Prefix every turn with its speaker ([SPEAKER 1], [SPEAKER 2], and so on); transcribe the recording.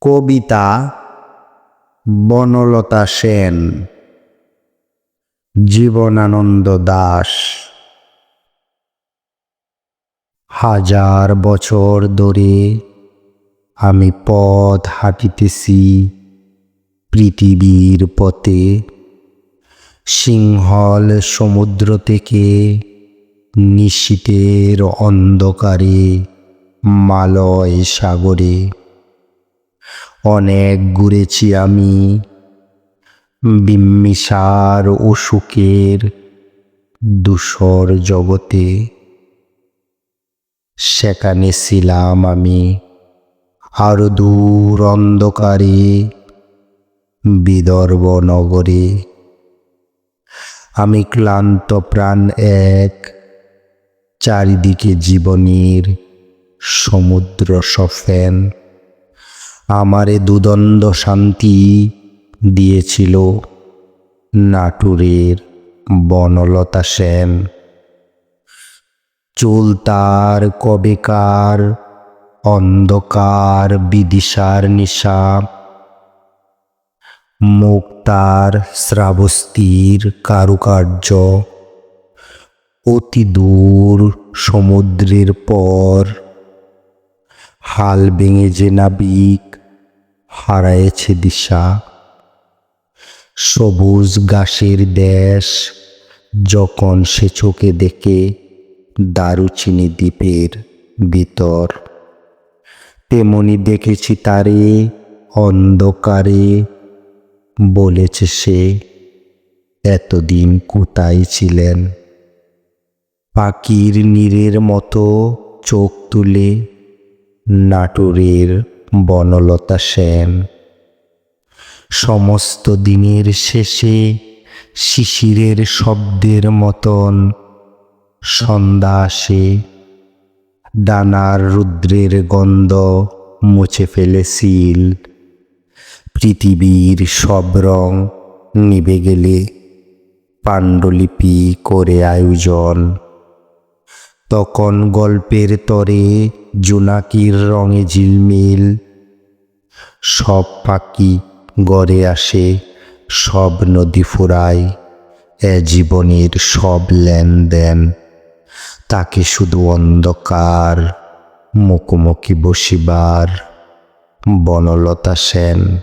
[SPEAKER 1] কবিতা বনলতা সেন, জীবনানন্দ দাস। হাজার বছর ধরে আমি পথ হাঁটিতেছি পৃথিবীর পথে। সিংহল সমুদ্র থেকে নিশীতের অন্ধকারে, মালয় সাগরে। অনেক ঘুরেছি আমি। বিম্মিসার অসুখের দূষর জগতে। সেখানে ছিলাম আমি আরও দূর অন্ধকারে, বিদর্ভ নগরে। আমি ক্লান্ত প্রাণ এক, চারিদিকে জীবনের সমুদ্র সফেন। আমারে দুদণ্ড শান্তি দিয়েছিল নাটুরের বনলতা সেন। চুল তার কবেকার, অন্ধকার, বিদিশার নিশা। মুখ তার শ্রাবস্তির কারুকার্য। অতি দূর সমুদ্রের পর, হাল ভেঙে যে নাবিক হারায়েছে দিশা সবুজ ঘাসের দেশ যখন সে চোখে দেখে, দারুচিনি দ্বীপের ভিতর। তেমনি দেখেছি তারে অন্ধকারে, বলেছে সে, এতদিন কোথায় ছিলেন? পাখির নীরের মতো চোখ তুলে নাটোরের বনলতা সেন। সমস্ত দিনের শেষে শিশিরের শব্দের মতন সন্ধ্যা আসে। ডানার রুদ্রের গন্ধ মুছে ফেলে সিল। পৃথিবীর সব রং নিভে গেলে পাণ্ডুলিপি করে আয়োজন। তখন গল্পের তরে জোনাকির রঙে ঝিলমিল। সব পাখি গড়ে আসে, সব নদী ফুরায়, এ জীবনের সব লেনদেন। তাকে শুধু অন্ধকার, মুখোমুখি বসিবার। বনলতা সেন